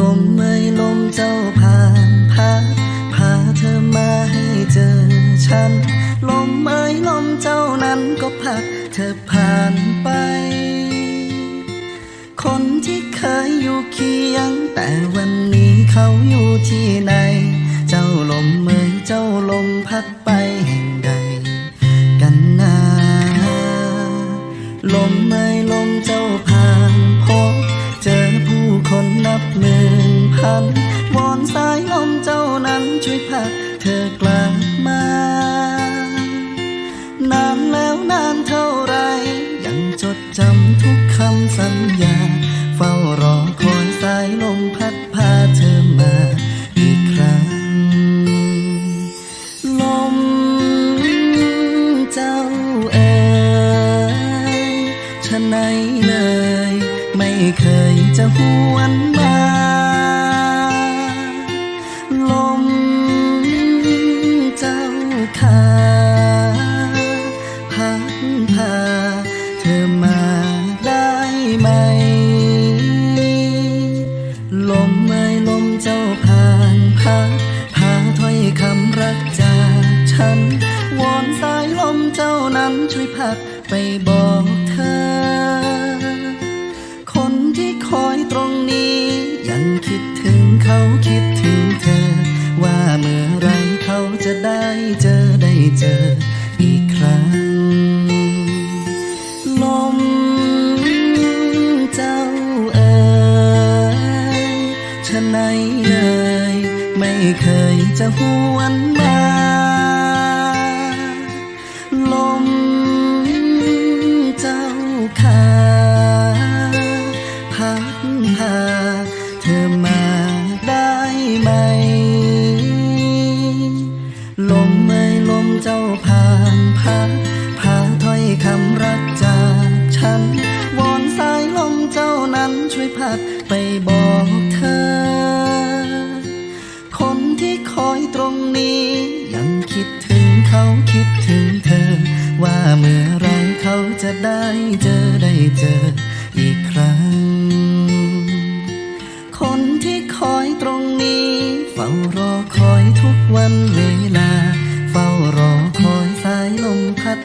ลมเมยลมเจ้าผ่านพาพาเธอมาให้เจอฉัน ลมเมยลมเจ้านั้นก็พัดเธอผ่านไป คนที่เคยอยู่เคียง แต่วันนี้เขาอยู่ที่ไหน เจ้าลมเมยเจ้าลมพัดไปแห่งใด กันนาลมเมยลมเจ้าผ่านพบเจอผู้คนนับหมื่น พัน วอนสายลมเจ้านั้นช่วยพัดเธอกลับมา นานแล้วนานเท่าไร ยังจดจำทุกคำสัญญา เฝ้ารอคอยสายลมพัดพาเธอมาอีกครั้ง ลมเจ้าเอ๋ยฉะไหนเลย ไม่เคยจะหวนมา ลมเอ่ลมเจ้าผ่านพัดพาถ้อยคำรักจากฉัน วอนสายลมเจ้านั้นช่วยพัดไปบอกเธอ คนที่คอยตรงนี้ ยังคิดถึงเขาคิดถึงเธอ ว่าเมื่อไรเขาจะได้เจอได้เจออีกครั้ง เคยจะหวนมา ลมเจ้าขาพัดพาเธอมาได้ไหม ลมเอ่ลมเจ้าผ่านพัดพาถ้อยคำรักจากฉัน วอนสายลมเจ้านั้นช่วยพัดไปบอก อคอยทุกวันเวลา เฝ้ารอคอยสายลมพัด